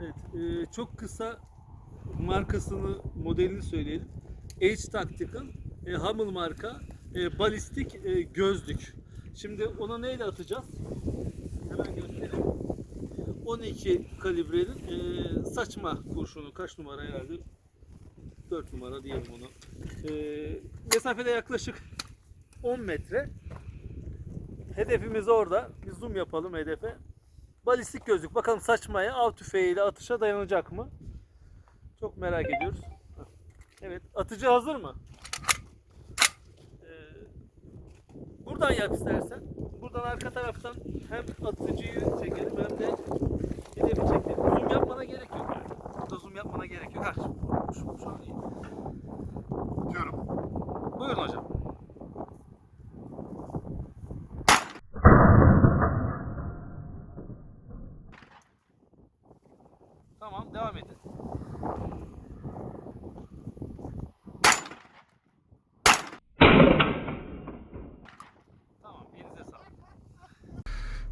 Evet, e, çok kısa markasını, modelini söyleyelim. H Tactic'ın e, Hummel marka e, balistik e, gözlük. Şimdi ona neyle atacağız? Hemen göstereyim. 12 kalibrenin e, saçma kurşunu kaç numara herhalde? 4 numara diyelim onu. E, mesafede yaklaşık 10 metre. Hedefimiz orada. Bir zoom yapalım hedefe. Balistik gözlük. Bakalım saçmaya av tüfeğiyle atışa dayanacak mı? Çok merak ediyoruz. Evet. Atıcı hazır mı? Ee, buradan yap istersen. Buradan arka taraftan hem atıcıyı çekelim hem de hedefi çekelim. Zoom yapmana gerek yok. Yani. Burada zoom yapmana gerek yok. Ha, şu, şu, şu an iyi. Atıyorum. Buyurun hocam. Tamam devam edin.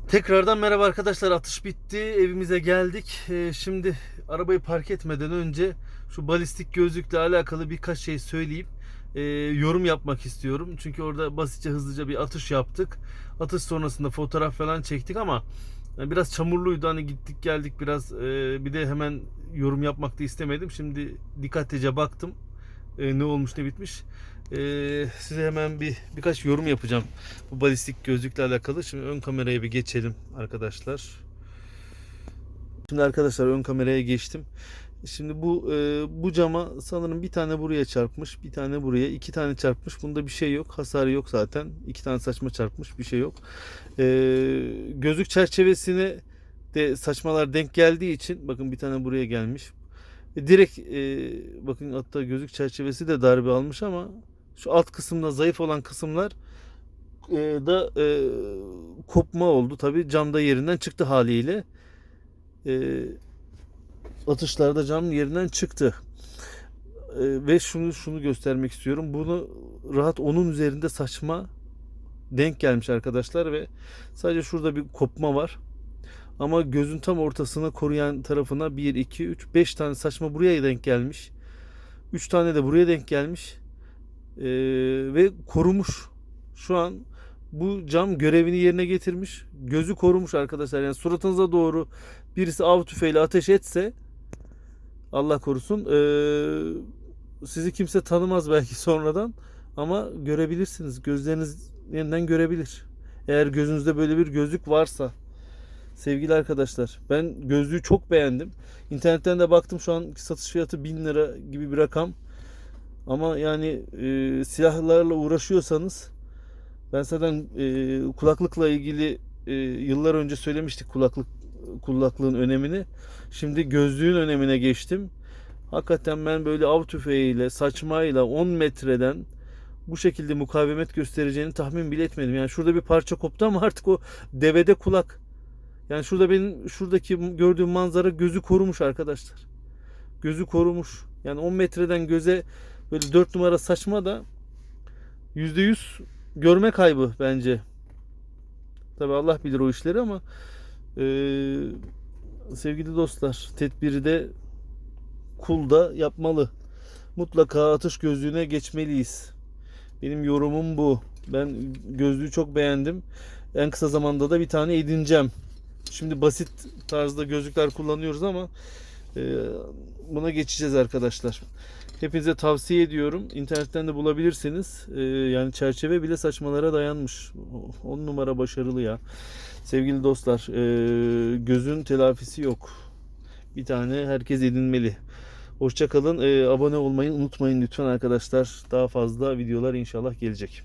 Tekrardan merhaba arkadaşlar atış bitti evimize geldik. Ee, şimdi arabayı park etmeden önce şu balistik gözlükle alakalı birkaç şey söyleyip e, yorum yapmak istiyorum. Çünkü orada basitçe hızlıca bir atış yaptık. Atış sonrasında fotoğraf falan çektik ama yani biraz çamurluydu hani gittik geldik biraz e, bir de hemen yorum yapmak da istemedim şimdi dikkatlice baktım e, ne olmuş ne bitmiş e, size hemen bir birkaç yorum yapacağım bu balistik gözlükle alakalı. Şimdi ön kameraya bir geçelim arkadaşlar. Şimdi arkadaşlar ön kameraya geçtim. Şimdi bu e, bu cama sanırım bir tane buraya çarpmış, bir tane buraya, iki tane çarpmış. Bunda bir şey yok, hasarı yok zaten. İki tane saçma çarpmış, bir şey yok. E, gözlük çerçevesine de saçmalar denk geldiği için bakın bir tane buraya gelmiş. E, direkt e, bakın hatta gözlük çerçevesi de darbe almış ama şu alt kısımda zayıf olan kısımlar e, da e, kopma oldu. Tabi camda yerinden çıktı haliyle. E, atışlarda cam yerinden çıktı. E, ve şunu şunu göstermek istiyorum. Bunu rahat onun üzerinde saçma denk gelmiş arkadaşlar ve sadece şurada bir kopma var. Ama gözün tam ortasına koruyan tarafına 1 2 3 5 tane saçma buraya denk gelmiş. 3 tane de buraya denk gelmiş. Ee, ve korumuş. Şu an bu cam görevini yerine getirmiş. Gözü korumuş arkadaşlar. Yani suratınıza doğru birisi av tüfeğiyle ateş etse Allah korusun ee, sizi kimse tanımaz belki sonradan ama görebilirsiniz. Gözleriniz yeniden görebilir. Eğer gözünüzde böyle bir gözlük varsa sevgili arkadaşlar ben gözlüğü çok beğendim. İnternetten de baktım şu an satış fiyatı 1000 lira gibi bir rakam. Ama yani e, silahlarla uğraşıyorsanız ben zaten e, kulaklıkla ilgili e, yıllar önce söylemiştik kulaklık kulaklığın önemini. Şimdi gözlüğün önemine geçtim. Hakikaten ben böyle av tüfeğiyle, saçmayla 10 metreden bu şekilde mukavemet göstereceğini tahmin bile etmedim. Yani şurada bir parça koptu ama artık o devede kulak. Yani şurada benim şuradaki gördüğüm manzara gözü korumuş arkadaşlar. Gözü korumuş. Yani 10 metreden göze böyle 4 numara saçma da %100 görme kaybı bence. Tabi Allah bilir o işleri ama e, sevgili dostlar tedbiri de kul da yapmalı. Mutlaka atış gözlüğüne geçmeliyiz. Benim yorumum bu. Ben gözlüğü çok beğendim. En kısa zamanda da bir tane edineceğim. Şimdi basit tarzda gözlükler kullanıyoruz ama e, buna geçeceğiz arkadaşlar. Hepinize tavsiye ediyorum. İnternetten de bulabilirsiniz. Ee, yani çerçeve bile saçmalara dayanmış. 10 numara başarılı ya. Sevgili dostlar, e, gözün telafisi yok. Bir tane herkes edinmeli. Hoşçakalın. abone olmayı unutmayın lütfen arkadaşlar. Daha fazla videolar inşallah gelecek.